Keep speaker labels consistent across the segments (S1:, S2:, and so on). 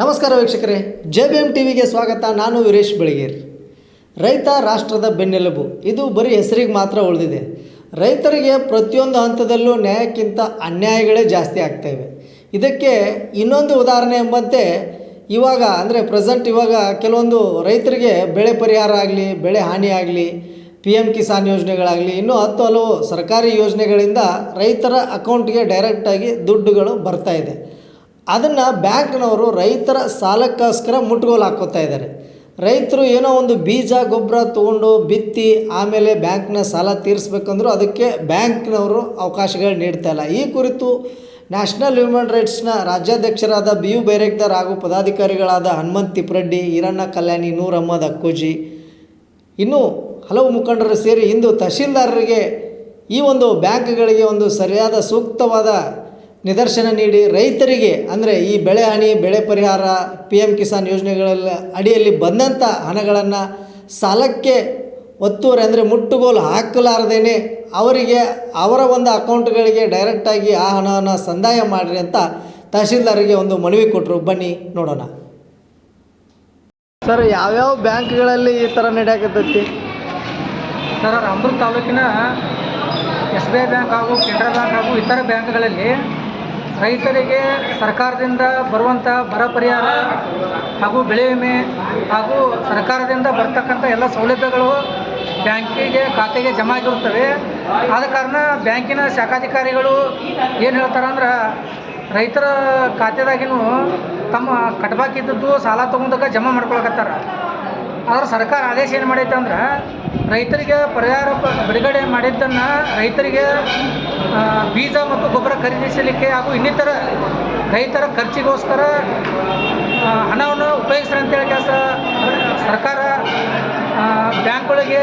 S1: ನಮಸ್ಕಾರ ವೀಕ್ಷಕರೇ J B M ಟಿವಿಗೆ ಸ್ವಾಗತ. ನಾನು ವೀರೇಶ್ ಬೆಳಗೇರಿ. ರೈತ ರಾಷ್ಟ್ರದ ಬೆನ್ನೆಲುಬು. ಇದು ಬರೀ ಹೆಸರಿಗೆ ಮಾತ್ರ ಉಳಿದಿದೆ. ರೈತರಿಗೆ ಪ್ರತಿಯೊಂದು ಹಂತದಲ್ಲೂ ನ್ಯಾಯಕ್ಕಿಂತ ಅನ್ಯಾಯಗಳೇ ಜಾಸ್ತಿ ಆಗ್ತಾಯಿವೆ ಇದಕ್ಕೆ ಇನ್ನೊಂದು ಉದಾಹರಣೆ ಎಂಬಂತೆ, ಇವಾಗ ಅಂದರೆ ಪ್ರೆಸೆಂಟ್ ಇವಾಗ ಕೆಲವೊಂದು ರೈತರಿಗೆ ಬೆಳೆ ಪರಿಹಾರ ಆಗಲಿ, ಬೆಳೆ ಹಾನಿ ಆಗಲಿ ಪಿ ಎಂ ಕಿಸಾನ್ ಯೋಜನೆಗಳಾಗಲಿ, ಇನ್ನೂ ಹತ್ತು ಹಲವು ಸರ್ಕಾರಿ ಯೋಜನೆಗಳಿಂದ ರೈತರ ಅಕೌಂಟ್ಗೆ ಡೈರೆಕ್ಟಾಗಿ ದುಡ್ಡುಗಳು ಬರ್ತಾ ಇದೆ. ಅದನ್ನು ಬ್ಯಾಂಕ್ನವರು ರೈತರ ಸಾಲಕ್ಕೋಸ್ಕರ ಮುಟ್ಗೋಲು ಹಾಕ್ಕೋತಾ ಇದ್ದಾರೆ ರೈತರು ಏನೋ ಒಂದು ಬೀಜ, ಗೊಬ್ಬರ ತೊಗೊಂಡು ಬಿತ್ತಿ ಆಮೇಲೆ ಬ್ಯಾಂಕ್ನ ಸಾಲ ತೀರಿಸ್ಬೇಕಂದ್ರೂ ಅದಕ್ಕೆ ಬ್ಯಾಂಕ್ನವರು ಅವಕಾಶಗಳು ನೀಡ್ತಾ ಇಲ್ಲ. ಈ ಕುರಿತು ನ್ಯಾಷನಲ್ ಹ್ಯೂಮನ್ ರೈಟ್ಸ್ನ ರಾಜ್ಯಾಧ್ಯಕ್ಷರಾದ ಬಿ ಯು ಬೈರೇಕ್ದಾರ್ ಹಾಗೂ ಪದಾಧಿಕಾರಿಗಳಾದ ಹನುಮಂತ್ ತಿಪ್ರೆಡ್ಡಿ, ಈರಣ್ಣ ಕಲ್ಯಾಣಿ ನೂರ್ ಅಹಮದ್ ಅಕ್ಕೋಜಿ, ಇನ್ನೂ ಹಲವು ಮುಖಂಡರು ಸೇರಿ ಇಂದು ತಹಶೀಲ್ದಾರರಿಗೆ ಈ ಒಂದು ಬ್ಯಾಂಕ್ಗಳಿಗೆ ಒಂದು ಸರಿಯಾದ ಸೂಕ್ತವಾದ ನಿದರ್ಶನ ನೀಡಿ ರೈತರಿಗೆ ಅಂದರೆ ಈ ಬೆಳೆ ಹಾನಿ ಬೆಳೆ ಪರಿಹಾರ ಪಿ ಎಂ ಕಿಸಾನ್ ಯೋಜನೆಗಳಲ್ಲಿ ಅಡಿಯಲ್ಲಿ ಬಂದಂಥ ಹಣಗಳನ್ನು ಸಾಲಕ್ಕೆ ಒತ್ತುವರಿ ಅಂದರೆ ಮುಟ್ಟುಗೋಲು ಹಾಕಲಾರದೇನೆ ಅವರಿಗೆ ಅವರ ಒಂದು ಅಕೌಂಟ್ಗಳಿಗೆ ಡೈರೆಕ್ಟಾಗಿ ಆ ಹಣವನ್ನು ಸಂದಾಯ ಮಾಡಿರಿ ಅಂತ ತಹಶೀಲ್ದಾರಿಗೆ ಒಂದು ಮನವಿ ಕೊಟ್ಟರು ಬನ್ನಿ ನೋಡೋಣ. ಸರ್ ಯಾವ್ಯಾವ ಬ್ಯಾಂಕ್ಗಳಲ್ಲಿ ಈ ಥರ ನಡೆಯಾಕತ್ತೈತಿ?
S2: ಸರ್ ಅಮೃತ ತಾಲೂಕಿನ ಎಸ್ ಬಿ ಐ ಬ್ಯಾಂಕ್ ಹಾಗೂ ಕೆನರಾ ಬ್ಯಾಂಕ್ ಹಾಗೂ ಇತರ ಬ್ಯಾಂಕ್ಗಳಲ್ಲಿ ರೈತರಿಗೆ ಸರ್ಕಾರದಿಂದ ಬರುವಂಥ ಬರ ಪರಿಹಾರ ಹಾಗೂ ಬೆಳೆ ವಿಮೆ ಹಾಗೂ ಸರ್ಕಾರದಿಂದ ಬರ್ತಕ್ಕಂಥ ಎಲ್ಲ ಸೌಲಭ್ಯಗಳು ಬ್ಯಾಂಕಿಗೆ ಖಾತೆಗೆ ಜಮಾ ಆಗಿರುತ್ತವೆ ಆದ ಕಾರಣ ಬ್ಯಾಂಕಿನ ಶಾಖಾಧಿಕಾರಿಗಳು ಏನು ಹೇಳ್ತಾರೆ ಅಂದ್ರೆ ರೈತರ ಖಾತೆದಾಗಿನೂ ತಮ್ಮ ಕಟ್ಬಾಕಿದ್ದದ್ದು ಸಾಲ ತೊಗೊಂಡಾಗ ಜಮಾ ಮಾಡ್ಕೊಳಕತ್ತಾರ. ಆದ್ರೆ ಸರ್ಕಾರ ಆದೇಶ ಏನು ಮಾಡೈತೆ ಅಂದ್ರೆ ರೈತರಿಗೆ ಪರಿಹಾರ ಬಿಡುಗಡೆ ಮಾಡಿದ್ದನ್ನು ರೈತರಿಗೆ ಬೀಜ ಮತ್ತು ಗೊಬ್ಬರ ಖರೀದಿಸಲಿಕ್ಕೆ ಹಾಗೂ ಇನ್ನಿತರ ರೈತರ ಖರ್ಚಿಗೋಸ್ಕರ ಹಣವನ್ನು ಉಪಯೋಗಿಸ್ರಿ ಅಂತೇಳಿ ಕೆಲಸ ಸರ್ಕಾರ ಬ್ಯಾಂಕ್ಗಳಿಗೆ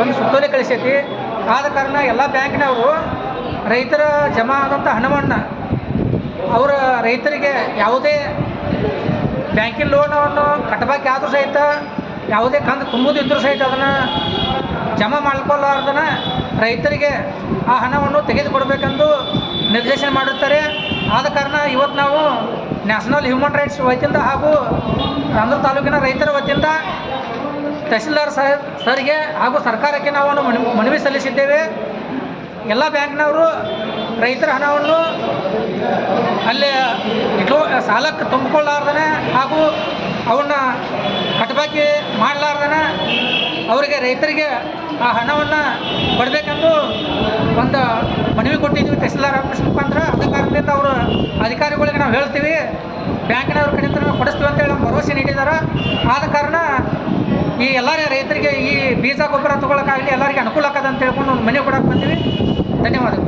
S2: ಒಂದು ಸುತ್ತೋಲೆ ಕಳಿಸೈತಿ. ಆದ ಕಾರಣ ಎಲ್ಲ ಬ್ಯಾಂಕ್ನವರು ರೈತರ ಜಮಾ ಆದಂಥ ಹಣವನ್ನು ಅವರ ರೈತರಿಗೆ ಯಾವುದೇ ಬ್ಯಾಂಕಿನ ಲೋನವನ್ನು ಕಟ್ಟಬೇಕಾದರೂ ಸಹಿತ ಯಾವುದೇ ಕಂದು ತುಂಬುದಿದ್ದರೂ ಸಹಿತ ಅದನ್ನು ಜಮಾ ಮಾಡ್ಕೊಳ್ಳಾರ್ದನ ರೈತರಿಗೆ ಆ ಹಣವನ್ನು ತೆಗೆದುಕೊಡ್ಬೇಕೆಂದು ನಿರ್ದೇಶನ ಮಾಡುತ್ತಾರೆ ಆದ ಕಾರಣ ಇವತ್ತು ನಾವು ನ್ಯಾಷನಲ್ ಹ್ಯೂಮನ್ ರೈಟ್ಸ್ ವತಿಯಿಂದ ಹಾಗೂ ಆಂಧ್ರ ತಾಲೂಕಿನ ರೈತರ ವತಿಯಿಂದ ತಹಸೀಲ್ದಾರ್ ಸರ್ ಸರ್ಗೆ ಹಾಗೂ ಸರ್ಕಾರಕ್ಕೆ ನಾವು ಮನವಿ ಸಲ್ಲಿಸಿದ್ದೇವೆ. ಎಲ್ಲ ಬ್ಯಾಂಕ್ನವರು ರೈತರ ಹಣವನ್ನು ಅಲ್ಲಿ ಸಾಲಕ್ಕೆ ತುಂಬಿಕೊಳ್ಳಾರ್ದನೆ ಹಾಗೂ ಅವನ್ನ ಕಟ್ಬಾಕಿ ಮಾಡಲಾರ್ದನ ಅವರಿಗೆ ರೈತರಿಗೆ ಆ ಹಣವನ್ನು ಕೊಡಬೇಕೆಂದು ಒಂದು ಮನವಿ ಕೊಟ್ಟಿದ್ದೀವಿ ತಹಸೀಲ್ದಾರ್ ಆಫೀಸ್ ಮುಖಾಂತರ. ಅದ ಕಾರಣದಿಂದ ಅವರು ಅಧಿಕಾರಿಗಳಿಗೆ ನಾವು ಹೇಳ್ತೀವಿ, ಬ್ಯಾಂಕಿನವ್ರ ಕಡೆಯಿಂದ ನಾವು ಕೊಡಿಸ್ತೀವಿ ಅಂತೇಳಿ ನಮ್ಮ ಭರವಸೆ ನೀಡಿದ್ದಾರೆ ಆದ ಕಾರಣ ಈ ಎಲ್ಲ ರೈತರಿಗೆ ಈ ಬೀಜ, ಗೊಬ್ಬರ ತೊಗೊಳಕ್ಕಾಗಲಿ ಎಲ್ಲರಿಗೆ ಅನುಕೂಲ ಆಗದ ಅಂತ ಹೇಳ್ಕೊಂಡು ಒಂದು ಮನೆ ಕೊಡಕ್ಕೆ ಬಂದೀವಿ. ಧನ್ಯವಾದಗಳು.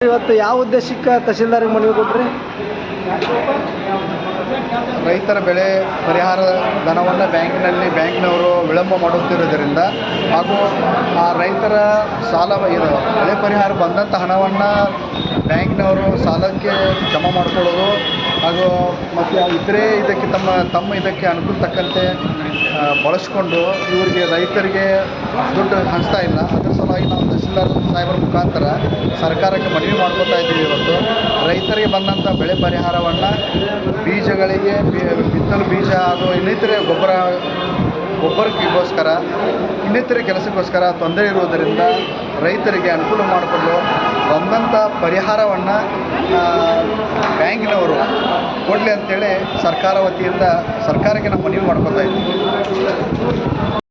S1: ಇವತ್ತು ಯಾವ ಉದ್ದೇಶಕ್ಕೆ ತಹಸೀಲ್ದಾರಿಗೆ ಮನವಿ ಕೊಟ್ರಿ?
S3: ರೈತರ ಬೆಳೆ ಪರಿಹಾರ ಧನವನ್ನು ಬ್ಯಾಂಕಿನಲ್ಲಿ ಬ್ಯಾಂಕ್ನವರು ವಿಳಂಬ ಮಾಡುತ್ತಿರುವುದರಿಂದ ಹಾಗೂ ಆ ರೈತರ ಸಾಲ ಇದು ಬೆಳೆ ಪರಿಹಾರ ಬಂದಂಥ ಹಣವನ್ನು ಬ್ಯಾಂಕ್ನವರು ಸಾಲಕ್ಕೆ ಜಮಾ ಮಾಡಿಕೊಳ್ಳೋದು ಹಾಗೂ ಮತ್ತು ಇತರೆ ಇದಕ್ಕೆ ತಮ್ಮ ತಮ್ಮ ಇದಕ್ಕೆ ಅನುಕೂಲ ತಕ್ಕಂತೆ ಬಳಸಿಕೊಂಡು ಇವರಿಗೆ ರೈತರಿಗೆ ದುಡ್ಡು ಹಂಚ್ತಾ ಇಲ್ಲ. ಅದರ ಸಲುವಾಗಿ ನಾವು ತಹಸೀಲ್ದಾರ್ ಸಾಹೇಬರ ಮುಖಾಂತರ ಸರ್ಕಾರಕ್ಕೆ ಮನವಿ ಮಾಡ್ಕೊತಾ ಇದ್ದೀವಿ ಇವತ್ತು. ರೈತರಿಗೆ ಬಂದಂಥ ಬೆಳೆ ಪರಿಹಾರವನ್ನು ಬೀಜಗಳಿಗೆ ಬಿತ್ತಲು ಬೀಜ ಹಾಗೂ ಇನ್ನಿತರೆ ಗೊಬ್ಬರ, ಗೊಬ್ಬರಕ್ಕೋಸ್ಕರ, ಇನ್ನಿತರೆ ಕೆಲಸಕ್ಕೋಸ್ಕರ ತೊಂದರೆ ಇರುವುದರಿಂದ ರೈತರಿಗೆ ಅನುಕೂಲ ಮಾಡಿಕೊಂಡು ಬಂದಂಥ ಪರಿಹಾರವನ್ನು ಕೊಡಲಿ ಅಂತೇಳಿ ಸರ್ಕಾರ ವತಿಯಿಂದ ಸರ್ಕಾರಕ್ಕೆ ನಾವು ಮನವಿ ಮಾಡ್ಕೊತಾ ಇದ್ದೀವಿ.